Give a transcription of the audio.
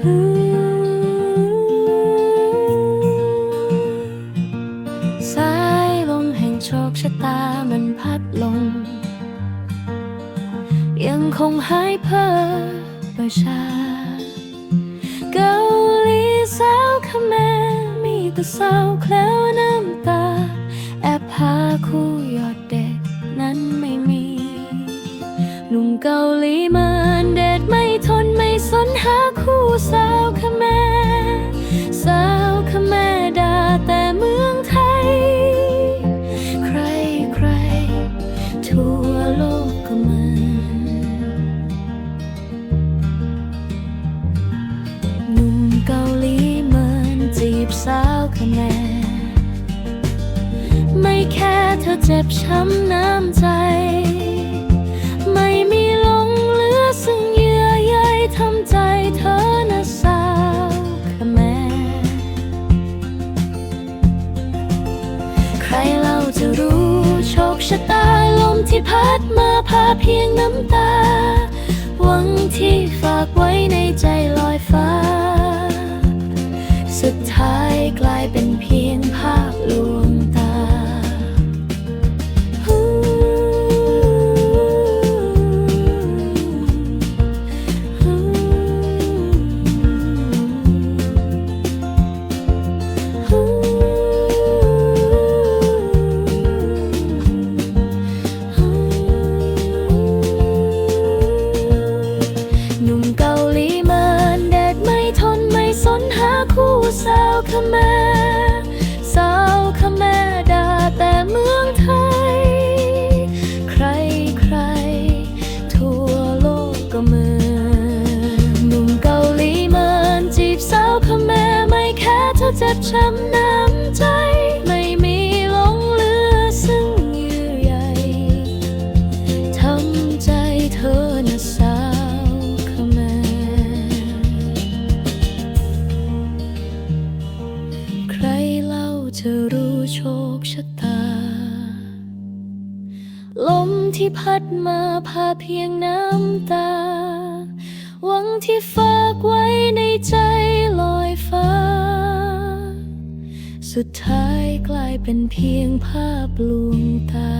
สายลมแห่งโชคชะตามันพัดลง ยังคงหายเพ้อประชา เกลีสาวขแมมีแต่สาวแคล้วน้ำตา แอบพาคู่ สาวเขมรไม่แค่เธอเจ็บช้ำน้ำใจ ไม่มีหลงเหลือซึ่งเยื่อใยทำใจเธอนะสาวเขมรใครเล่าจะรู้โชคชะตาลมที่พัดมาพาเพียงน้ำตา หวังที่ฝากไว้ในใจลอยฟ้า เจ็บช้ำน้ำใจ ไม่มีหลงเหลือซึ่งเยื่อใยทำใจเธอนะสาวขมรใครเล่าจะรู้โชคชะตา ลมที่พัดมาพาเพียงน้ำตา หวังที่ฝากไว้ สุดท้ายกลายเป็นเพียงภาพลวงตา